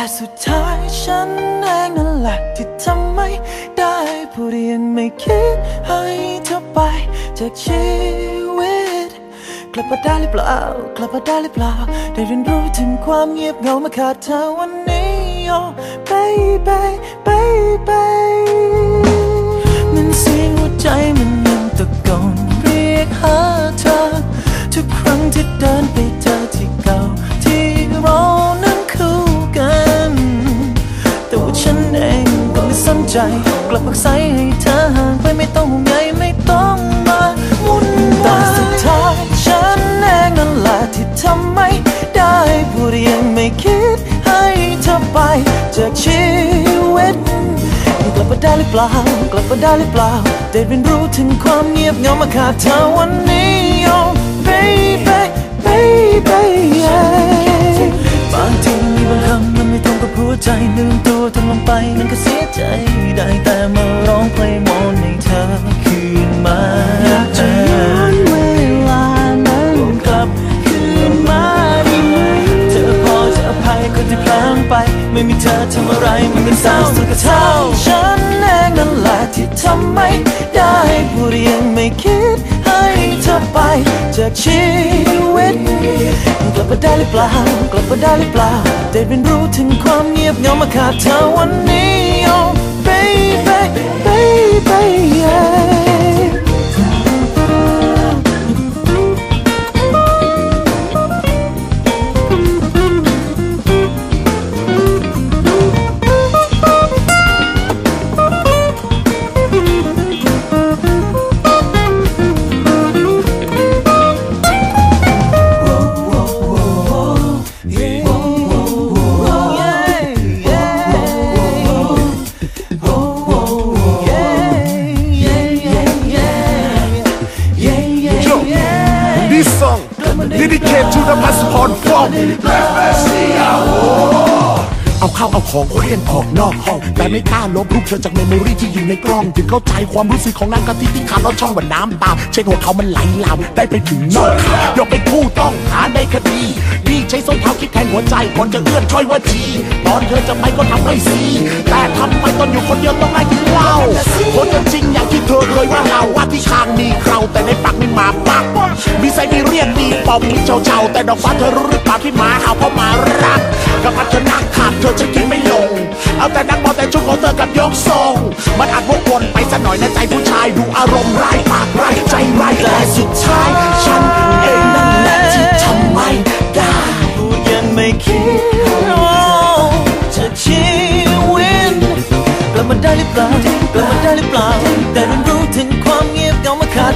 แต่สุดท้ายฉันเองนั่นแหละที่ทำไม่ได้พูดยังไม่คิดให้เธอไปจากชีวิต กลับมาได้หรือเปล่ากลับมาได้หรือเปล่า ได้เรียนรู้ถึงความเงียบเหงามาขาดเธอวันนี้ oh baby baby ใจ กลับพักใสให้เธอห่างไปไม่ต้องห่วงใยไม่ต้องมาวุ่นวายแต่สุดท้ายฉันเองนั่นแหละที่ทำไม่ได้พูดยังไม่คิดให้เธอไปจากชีวิตกลับมาได้หรือเปล่า กลับมาได้หรือเปล่าได้เรียนรู้ถึงความเงียบเหงามาขาดเธอวันนี้ oh baby baby yeah ใจได้แต่มาร้องเพลงมอนให้เธอคืนมา อยากจะย้อนเวลานั้นกลับคืนมาได้ไหมเธอพอจะอภัยคนที่พลางไป ไม่มีเธอทำอะไรมันเป็นเศร้าสุดกระเท่าฉันเองนั่นแหละที่ทำไม่ได้พูดยังไม่คิดให้เธอไปจากชีวิตกลับมาได้หรือเปล่ากลับมาได้หรือเปล่าได้เรียนรู้ถึงความเงียบเหงามาขาดเธอวันนี้ dedicated to the passport from เอาเข้าเอาของเคลื่อนออกนอกห้อง แต่ไม่กล้าลบรูปเธอจากเมมโมรีที่อยู่ในกล้อง ถึงเข้าใจความรู้สึกของนางกะทิที่ขาดลอดช่องว่าน้ำตาเช็คหัวเขามันไหลลามได้ไปถึงนอกขายกเป็นผู้ต้องหาในคดีดีใช้ส้นเท้าคิดแทนหัวใจก่อนจะเอื้อนช่อยว่าจีตอนเธอจะไปก็ทำให้สีแต่ทำไมตอนอยู่คนเดียวต้องนั่งกินเหล้าคนจริงอย่างที่เธอเคยว่าเราว่าที่คางมีเคราแต่ในปากมีหมาป มีไซบีเรียกมีปอมมีเจ้าเจ้าแต่ดอกฟ้าเธอรู้หรือเปล่าที่หมาหาเพราะมารักกับมันเธอนักขาดเธอจะกินไม่ลง เอาแต่นั่งมองแต่ชุดของเธอกับยกทรง มันอาจวกวนไปสักหน่อยในใจผู้ชายดูอารมณ์ร้ายปากร้ายใจร้ายแต่สุดท้ายฉันเองนั่นแหละที่ทำไม่ได้พูยังไม่คิดจะชีวินกลับมาได้หรือเปล่ากลับมาได้หรือเปล่าแต่รู้ถึงความเงียบเงามาขา